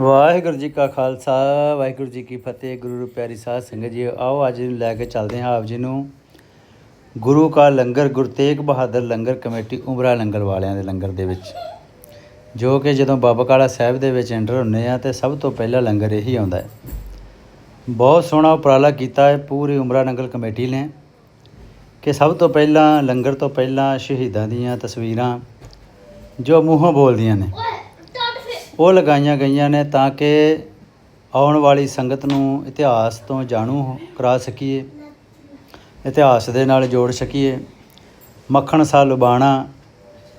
ਵਾਹਿਗੁਰੂ ਜੀ ਕਾ ਖਾਲਸਾ, ਵਾਹਿਗੁਰੂ ਜੀ ਕੀ ਫਤਿਹ, ਗੁਰੂ ਪਿਆਰੀ ਸਾਧ ਸੰਗਤ ਜੀ। ਆਓ ਅੱਜ ਨੂੰ ਲੈ ਕੇ ਚੱਲਦੇ ਹਾਂ ਆਪ ਜੀ ਨੂੰ। ਗੁਰੂ ਕਾ ਲੰਗਰ, ਗੁਰੂ ਤੇਗ ਬਹਾਦਰ ਲੰਗਰ ਕਮੇਟੀ ਉਮਰਾ ਲੰਗਰ ਵਾਲਿਆਂ ਦੇ ਲੰਗਰ ਦੇ ਵਿੱਚ। ਜੋ ਕਿ ਜਦੋਂ ਬਾਬਾ ਕਾਲਾ ਸਾਹਿਬ ਦੇ ਵਿੱਚ ਐਂਟਰ ਹੁੰਦੇ ਆ, ਤੇ ਸਭ ਤੋਂ ਪਹਿਲਾ ਲੰਗਰ ਇਹੀ ਆਉਂਦਾ ਹੈ। ਬਹੁਤ ਸੋਹਣਾ ਉਪਰਾਲਾ ਕੀਤਾ ਹੈ, ਪੂਰੀ ਉਮਰਾ ਲੰਗਰ ਕਮੇਟੀ ਨੇ। ਕਿ ਸਭ ਤੋਂ ਪਹਿਲਾਂ, ਲੰਗਰ ਤੋਂ ਪਹਿਲਾਂ ਸ਼ਹੀਦਾਂ ਦੀਆਂ ਤਸਵੀਰਾਂ ਜੋ ਮੂੰਹੋਂ ਬੋਲਦੀਆਂ ਨੇ। ਉਹ ਲਗਾਈਆਂ ਗਈਆਂ ਨੇ ਤਾਂ ਕਿ ਆਉਣ ਵਾਲੀ ਸੰਗਤ ਨੂੰ ਇਤਿਹਾਸ ਤੋਂ ਜਾਣੂ ਹੋ- ਕਰਾ ਸਕੀਏ, ਇਤਿਹਾਸ ਦੇ ਨਾਲ ਜੋੜ ਸਕੀਏ। ਮੱਖਣ ਸਾ ਲੁਬਾਣਾ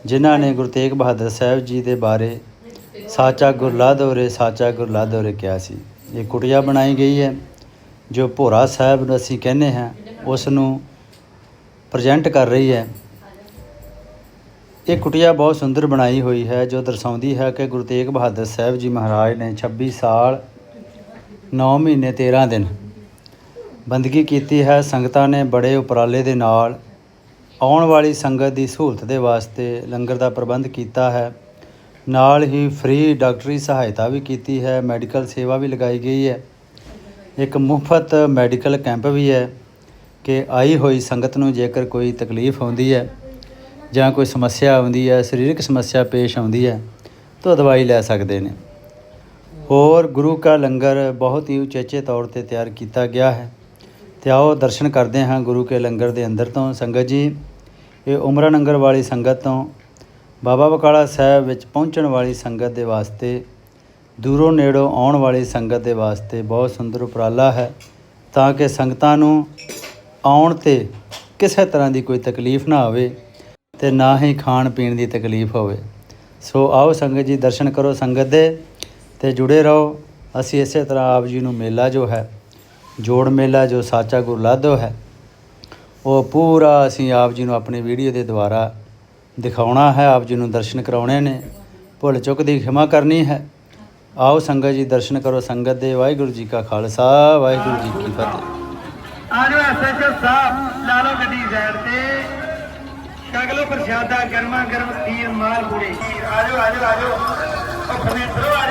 ਜਿਨ੍ਹਾਂ ਨੇ ਗੁਰੂ ਤੇਗ ਬਹਾਦਰ ਸਾਹਿਬ ਜੀ ਦੇ ਬਾਰੇ ਸਾਚਾ ਗੁਰਲਾ ਦੋਰੇ ਸਾਚਾ ਗੁਰਲਾ ਦੋਰੇ ਕਿਹਾ ਸੀ। ਇਹ ਕੁਟੀਆ ਬਣਾਈ ਗਈ ਹੈ, ਜੋ ਭੋਰਾ ਸਾਹਿਬ ਨੂੰ ਅਸੀਂ ਕਹਿੰਦੇ ਹਾਂ, ਉਸ ਨੂੰ ਪ੍ਰੈਜ਼ੈਂਟ ਕਰ ਰਹੀ ਹੈ। ਇਹ ਕੁਟੀਆ ਬਹੁਤ ਸੁੰਦਰ ਬਣਾਈ ਹੋਈ ਹੈ, ਜੋ ਦਰਸਾਉਂਦੀ ਹੈ ਕਿ ਗੁਰੂ ਤੇਗ ਬਹਾਦਰ ਸਾਹਿਬ ਜੀ ਮਹਾਰਾਜ ਨੇ 26 ਸਾਲ 9 ਮਹੀਨੇ 13 ਦਿਨ ਬੰਦਗੀ ਕੀਤੀ ਹੈ। ਸੰਗਤਾਂ ਨੇ ਬੜੇ ਉਪਰਾਲੇ ਦੇ ਨਾਲ ਆਉਣ ਵਾਲੀ ਸੰਗਤ ਦੀ ਸਹੂਲਤ ਦੇ ਵਾਸਤੇ ਲੰਗਰ ਦਾ ਪ੍ਰਬੰਧ ਕੀਤਾ ਹੈ। ਨਾਲ ਹੀ ਫ੍ਰੀ ਡਾਕਟਰੀ ਸਹਾਇਤਾ ਵੀ ਕੀਤੀ ਹੈ, ਮੈਡੀਕਲ ਸੇਵਾ ਵੀ ਲਗਾਈ ਗਈ ਹੈ। ਇੱਕ ਮੁਫਤ ਮੈਡੀਕਲ ਕੈਂਪ ਵੀ ਹੈ ਕਿ ਆਈ ਹੋਈ ਸੰਗਤ ਨੂੰ ਜੇਕਰ ਕੋਈ ਤਕਲੀਫ ਆਉਂਦੀ ਹੈ ਜਾਂ ਕੋਈ ਸਮੱਸਿਆ ਆਉਂਦੀ ਹੈ, ਸਰੀਰਕ ਸਮੱਸਿਆ ਪੇਸ਼ ਆਉਂਦੀ ਹੈ, ਤਾਂ ਉਹ ਦਵਾਈ ਲੈ ਸਕਦੇ ਨੇ। ਹੋਰ ਗੁਰੂ ਕਾ ਲੰਗਰ ਬਹੁਤ ਹੀ ਉਚੇਚੇ ਤੌਰ ਤੇ ਤਿਆਰ ਕੀਤਾ ਗਿਆ ਹੈ। ਤੇ ਆਓ ਦਰਸ਼ਨ ਕਰਦੇ ਹਾਂ ਗੁਰੂ ਕੇ ਲੰਗਰ ਦੇ ਅੰਦਰ ਤੋਂ। ਸੰਗਤ ਜੀ, ਇਹ ਉਮਰਾ ਨੰਗਰ ਵਾਲੀ ਸੰਗਤ ਤੋਂ ਬਾਬਾ ਬਕਾਲਾ ਸਾਹਿਬ ਵਿੱਚ ਪਹੁੰਚਣ ਵਾਲੀ ਸੰਗਤ ਦੇ ਵਾਸਤੇ, ਦੂਰੋਂ ਨੇੜੋਂ ਆਉਣ ਵਾਲੀ ਸੰਗਤ ਦੇ ਵਾਸਤੇ ਬਹੁਤ ਸੁੰਦਰ ਉਪਰਾਲਾ ਹੈ। ਤਾਂ ਕਿ ਸੰਗਤਾਂ ਨੂੰ ਆਉਣ ਤੇ ਕਿਸੇ ਤਰ੍ਹਾਂ ਦੀ ਕੋਈ ਤਕਲੀਫ ਨਾ ਆਵੇ। ਤੇ ਨਾ ਹੀ ਖਾਣ ਪੀਣ ਦੀ ਤਕਲੀਫ ਹੋਵੇ। ਸੋ ਆਓ ਸੰਗਤ ਜੀ, ਦਰਸ਼ਨ ਕਰੋ ਸੰਗਤ ਦੇ ਤੇ ਜੁੜੇ ਰਹੋ। ਅਸੀਂ ਇਸੇ ਤਰ੍ਹਾਂ ਆਪ ਜੀ ਨੂੰ ਮੇਲਾ ਜੋ ਹੈ, ਜੋੜ ਮੇਲਾ ਜੋ ਸਾਚਾ ਗੁਰੂ ਲਾਧੋ ਹੈ, ਉਹ ਪੂਰਾ ਅਸੀਂ ਆਪ ਜੀ ਨੂੰ ਆਪਣੀ ਵੀਡੀਓ ਦੇ ਦੁਆਰਾ ਦਿਖਾਉਣਾ ਹੈ। ਆਪ ਜੀ ਨੂੰ ਦਰਸ਼ਨ ਕਰਾਉਣੇ ਨੇ। ਭੁੱਲ ਚੁੱਕ ਦੀ ਖਿਮਾ ਕਰਨੀ ਹੈ। ਆਓ ਸੰਗਤ ਜੀ, ਦਰਸ਼ਨ ਕਰੋ ਸੰਗਤ ਦੇ। ਵਾਹਿਗੁਰੂ ਜੀ ਕਾ ਖਾਲਸਾ, ਵਾਹਿਗੁਰੂ ਜੀ ਕੀ ਫਤਿਹ। ਆਜੋ ਐਸਐਚਓ ਸਾਹਿਬ, ਲਾ ਲਓ ਗੱਡੀ ਸਾਈਡ ਤੇ। ਛਕ ਲਓ ਪ੍ਰਸ਼ਾਦਾ ਗਰਮਾ ਗਰਮ ਖੀਰ ਮਾਲ ਪੂੜੇ ਆਜੋ ਆਜੋ ਆਜੋ। ਉਹ ਖਮੇਤਰੋ ਆਜੋ